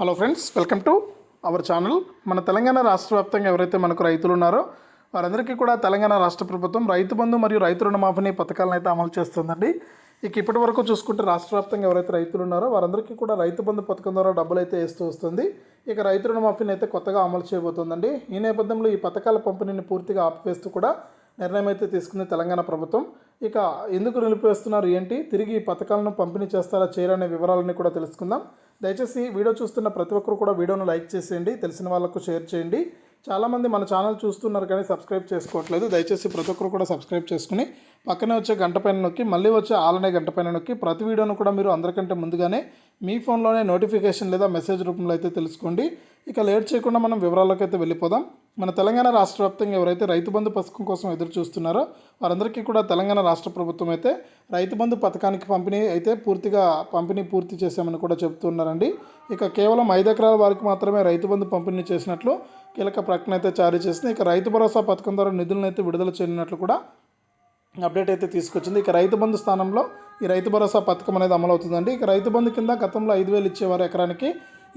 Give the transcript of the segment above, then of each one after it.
Hello friends welcome to our channel మన తెలంగాణ రాష్ట్ర వ్యాప్తంగా ఎవరైతే మనకు రైతులు ఉన్నారో వారందరికీ కూడా తెలంగాణ రాష్ట్ర ప్రభుత్వం రైతు బంధు మరియు రైతు రుణమాఫీని పథకాలను అయితే అమలు చేస్తుందండి. ఇక ఇప్పటి వరకు చూసుకుంటే రాష్ట్ర వ్యాప్తంగా ఎవరైతే రైతులు ఉన్నారో వారందరికీ కూడా రైతు బంధు పథకం ద్వారా డబ్బులు అయితే వేస్తూ వస్తుంది. ఇక రైతు రుణమాఫీని అయితే కొత్తగా అమలు చేయబోతోందండి. ఈ నేపథ్యంలో ఈ పథకాల పంపిణీని పూర్తిగా ఆపివేస్తూ కూడా నిర్ణయం అయితే తీసుకుంది తెలంగాణ ప్రభుత్వం. ఇక ఎందుకు నిలిపివేస్తున్నారు ఏంటి? తిరిగి ఈ పథకాలను పంపిణీ చేస్తారా చేయరనే వివరాలన్నీ కూడా తెలుసుకుందాం. దయచేసి వీడియో చూస్తున్న ప్రతి ఒక్కరు కూడా వీడియోను లైక్ చేసేయండి తెలిసిన వాళ్ళకు షేర్ చేయండి. చాలామంది మన ఛానల్ చూస్తున్నారు కానీ సబ్స్క్రైబ్ చేసుకోవట్లేదు. దయచేసి ప్రతి ఒక్కరు కూడా సబ్స్క్రైబ్ చేసుకుని పక్కనే వచ్చే గంట పైన నొక్కి మళ్ళీ వచ్చే ఆలనే గంట పైన నొక్కి ప్రతి వీడియోను కూడా మీరు అందరికంటే ముందుగానే మీ ఫోన్లోనే నోటిఫికేషన్ లేదా మెసేజ్ రూపంలో అయితే తెలుసుకోండి. ఇక లేట్ చేయకుండా మనం వివరాల్లోకి అయితే వెళ్ళిపోదాం. మన తెలంగాణ రాష్ట్ర వ్యాప్తంగా ఎవరైతే రైతు బంధు పథకం కోసం ఎదురు చూస్తున్నారో వారందరికీ కూడా తెలంగాణ రాష్ట్ర ప్రభుత్వం అయితే రైతు బంధు పథకానికి పంపిణీ అయితే పూర్తిగా పంపిణీ పూర్తి చేశామని కూడా చెబుతున్నారండి ఇక కేవలం ఐదు ఎకరాల వారికి మాత్రమే రైతు బంధు పంపిణీ చేసినట్లు కీలక ప్రకటన అయితే జారీ చేసింది. ఇక రైతు భరోసా పథకం ద్వారా నిధులను అయితే విడుదల చేయనున్నట్లు కూడా అప్డేట్ అయితే తీసుకొచ్చింది. ఇక రైతు బంధు స్థానంలో ఈ రైతు భరోసా పథకం అనేది అమలవుతుందండి ఇక రైతు బంధు కింద గతంలో ఐదు వేలు ఇచ్చేవారు ఎకరానికి.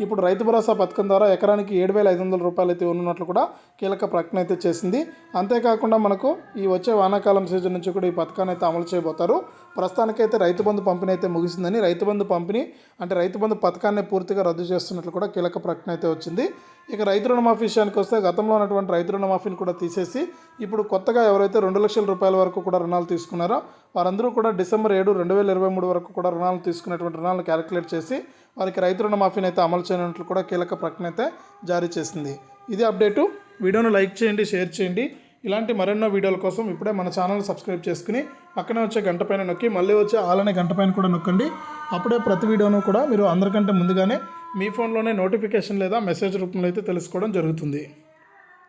ఇప్పుడు రైతు భరోసా పథకం ద్వారా ఎకరానికి ఏడు వేల ఐదు వందల రూపాయలు అయితే ఉన్నట్లు కూడా కీలక ప్రకటన అయితే చేసింది. అంతేకాకుండా మనకు ఈ వచ్చే వానాకాలం సీజన్ నుంచి కూడా ఈ పథకాన్ని అయితే అమలు చేయబోతారు. ప్రస్తుతానికైతే రైతు బంధు పంపిణీ అయితే ముగిసిందని రైతు బంధు పంపిణీ అంటే రైతు బంధు పథకాన్ని పూర్తిగా రద్దు చేస్తున్నట్లు కూడా కీలక ప్రకటన అయితే వచ్చింది. ఇక రైతు రుణమాఫీ విషయానికి వస్తే గతంలో ఉన్నటువంటి రైతు రుణమాఫీని కూడా తీసేసి ఇప్పుడు కొత్తగా ఎవరైతే రెండు లక్షల రూపాయల వరకు కూడా రుణాలు తీసుకున్నారో వారందరూ కూడా డిసెంబర్ ఏడు రెండు వేల ఇరవై మూడు వరకు కూడా రుణాలు తీసుకున్నటువంటి రుణాలను క్యాలిక్యులేట్ చేసి వారికి రైతు రుణమాఫీని అయితే అమలు చేయనున్నట్లు కూడా కీలక ప్రకటన అయితే జారీ చేసింది. ఇది అప్డేటు. వీడియోను లైక్ చేయండి షేర్ చేయండి. ఇలాంటి మరెన్నో వీడియోల కోసం ఇప్పుడే మన ఛానల్ సబ్స్క్రైబ్ చేసుకుని పక్కనే వచ్చే గంట పైన నొక్కి మళ్ళీ వచ్చే ఆలనే గంట పైన కూడా నొక్కండి. అప్పుడే ప్రతి వీడియోను కూడా మీరు అందరికంటే ముందుగానే మీ ఫోన్లోనే నోటిఫికేషన్ లేదా మెసేజ్ రూపంలో అయితే తెలుసుకోవడం జరుగుతుంది.